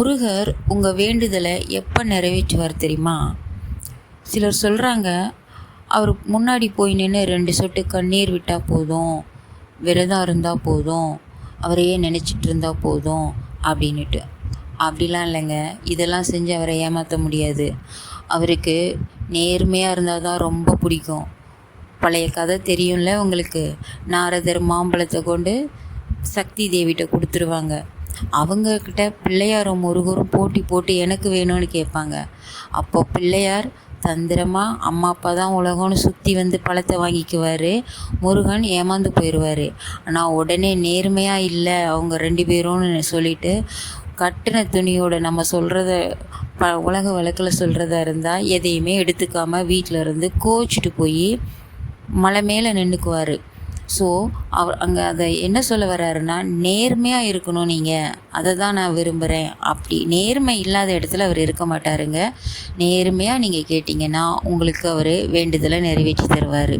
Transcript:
முருகர் உங்கள் வேண்டுதலை எப்போ நிறைவேற்றுவார் தெரியுமா? சிலர் சொல்கிறாங்க அவர் முன்னாடி போய் நின்று ரெண்டு சொட்டு கண்ணீர் விட்டால் போதும் விரதம் இருந்தால் போதும் அவரையே நினச்சிட்டு இருந்தால் போதும் அப்படின்னுட்டு. அப்படிலாம் இல்லைங்க. இதெல்லாம் செஞ்சு அவரை ஏமாற்ற முடியாது. அவருக்கு நேர்மையாக இருந்தால் தான் ரொம்ப பிடிக்கும். பழைய கதை தெரியும்ல உங்களுக்கு? நாரதர் மாம்பழத்தை கொண்டு சக்தி தேவிகிட்ட கொடுத்துருவாங்க. அவங்கக்கிட்ட பிள்ளையாரும் முருகரும் போட்டி போட்டு எனக்கு வேணும்னு கேட்பாங்க. அப்போ பிள்ளையார் தந்திரமாக அம்மா அப்பா தான் உலகம்னு சுற்றி வந்து பழத்தை வாங்கிக்குவார். முருகன் ஏமாந்து போயிடுவார் ஆனால் உடனே நேர்மையாக இல்லை அவங்க ரெண்டு பேரும்னு சொல்லிட்டு கட்டின துணியோட நம்ம சொல்கிறத ப உலக வழக்கில் சொல்கிறதா இருந்தால் எதையுமே எடுத்துக்காமல் வீட்டில் இருந்து கோச்சிட்டு போய் மலை மேலே நின்றுக்குவார் ஸோ அவர் அங்கே அதை என்ன சொல்ல வர்றாருன்னா நேர்மையாக இருக்கணும் நீங்கள் அதை தான் நான் விரும்புகிறேன் அப்படி நேர்மை இல்லாத இடத்துல அவர் இருக்க மாட்டாருங்க. நேர்மையாக நீங்கள் கேட்டிங்கன்னா உங்களுக்கு அவர் வேண்டுதலை நிறைவேற்றி தருவார்.